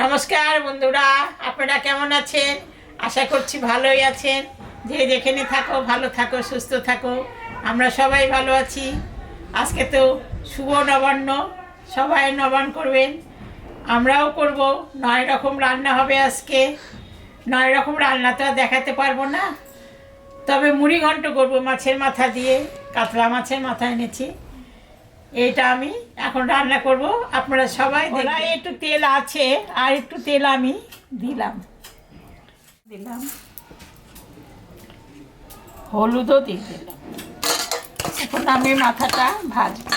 নমস্কার বন্ধুরা, আপনারা কেমন আছেন? আশা করছি ভালোই আছেন। যে যেখানে থাকো, ভালো থাকো, সুস্থ থাকো। আমরা সবাই ভালো আছি। আজকে তো শুভ নবান্ন, সবাই নবান্ন করবেন। আমরাও করব, নয় রকম রান্না হবে আজকে। নয় রকম রান্না তো আর দেখাতে পারব না। তবে মুড়ি ঘন্ট করব মাছের মাথা দিয়ে, কাতলা মাছের মাথা এনেছি। এইটা আমি এখন রান্না করব। আপনারা সবাই দেখবেন। একটু তেল আছে আর একটু তেল আমি দিলাম। দিলাম। হলুদও দিয়ে দিলাম। এখন আমি মাথাটা ভাজবো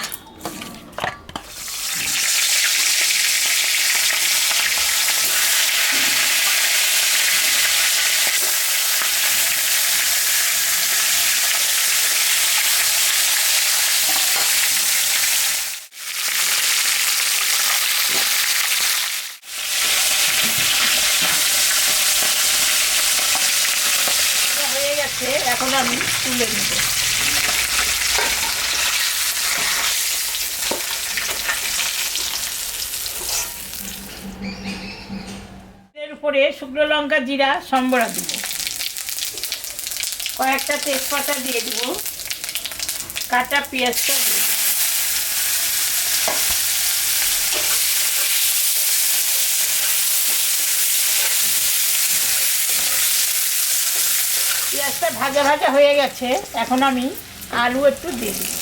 এটা হয়ে গেছে এখন আমি তুলে নেব। এর উপরে শুকনো লঙ্কা, জিরা, সম্বরা দিব। কয়েকটা তেজপাতা দিয়ে দিব। কাটা পেঁয়াজটা দিয়ে দিব পেঁয়াজটা ভাজা ভাজা হয়ে গেছে, এখন আমি আলু একটু দিয়ে দিই।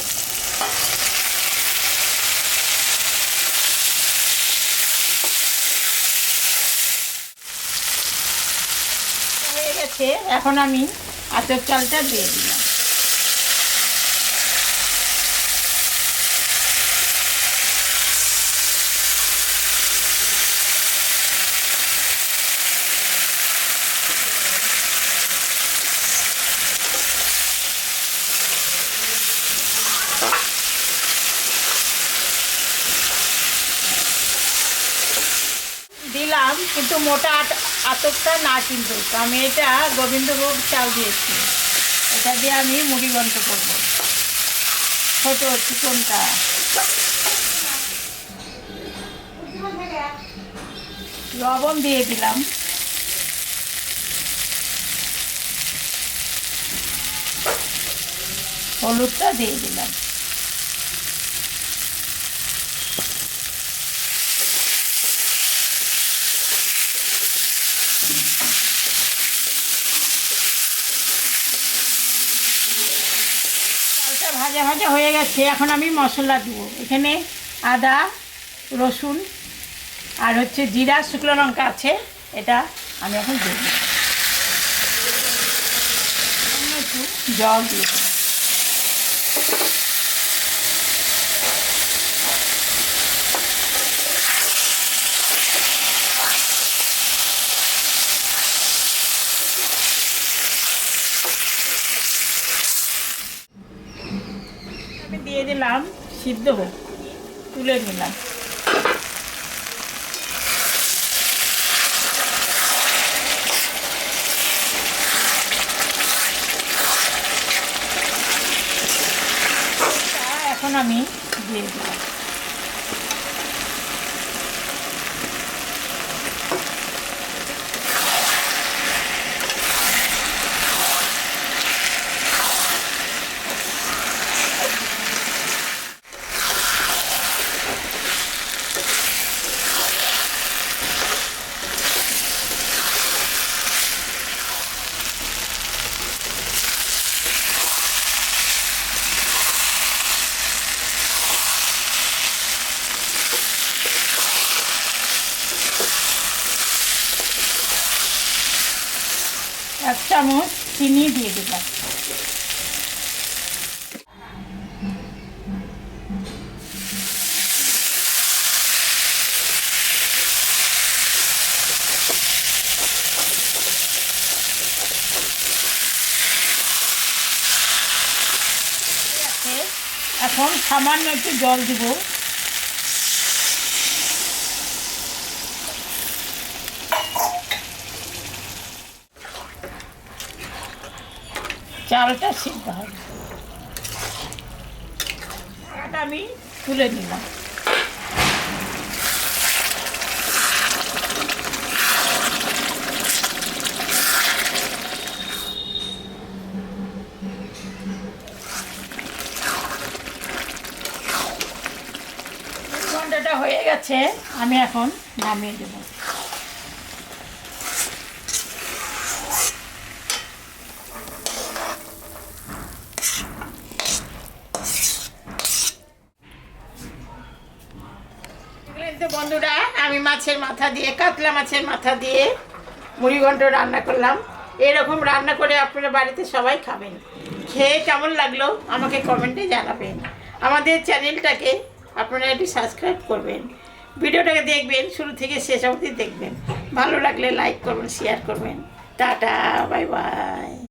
হয়ে গেছে, এখন আমি আতের চালটা দিয়ে দিলাম দিলাম কিন্তু মোটা আতপটা না কিন্তু। আমি এটা গোবিন্দভোগ চাল দিয়েছি। এটা দিয়ে আমি মুড়ি গন্ত করব। ছোট চিকনটা। লবণ দিয়ে দিলাম। হলুদটা দিয়ে দিলাম চালটা ভাজা ভাজা হয়ে গেছে, এখন আমি মশলা দেবো। এখানে আদা, রসুন আর হচ্ছে জিরা, শুকনো লঙ্কা আছে, এটা আমি এখন দেব। জল দিয়ে দিলাম সিদ্ধ হোক তুলে নিলাম। এখন আমি দিয়ে দিলাম। চামচ চিনি দিয়ে দিলাম। এখন সামান্য একটু জল দিব। চালটা সিদ্ধ হবে আটা আমি তুলে নিলাম। ঘন্টাটা হয়ে গেছে আমি এখন নামিয়ে দেবো। বন্ধুরা আমি মাছের মাথা দিয়ে, কাতলা মাছের মাথা দিয়ে মুড়িঘণ্ট রান্না করলাম। এরকম রান্না করে আপনারা বাড়িতে সবাই খাবেন। খেয়ে কেমন লাগল আমাকে কমেন্টে জানাবেন। আমাদের চ্যানেলটাকে আপনারা একটু সাবস্ক্রাইব করবেন। ভিডিওটাকে দেখবেন, শুরু থেকে শেষ অবধি দেখবেন। ভালো লাগলে লাইক করবেন শেয়ার করবেন। Tata bye bye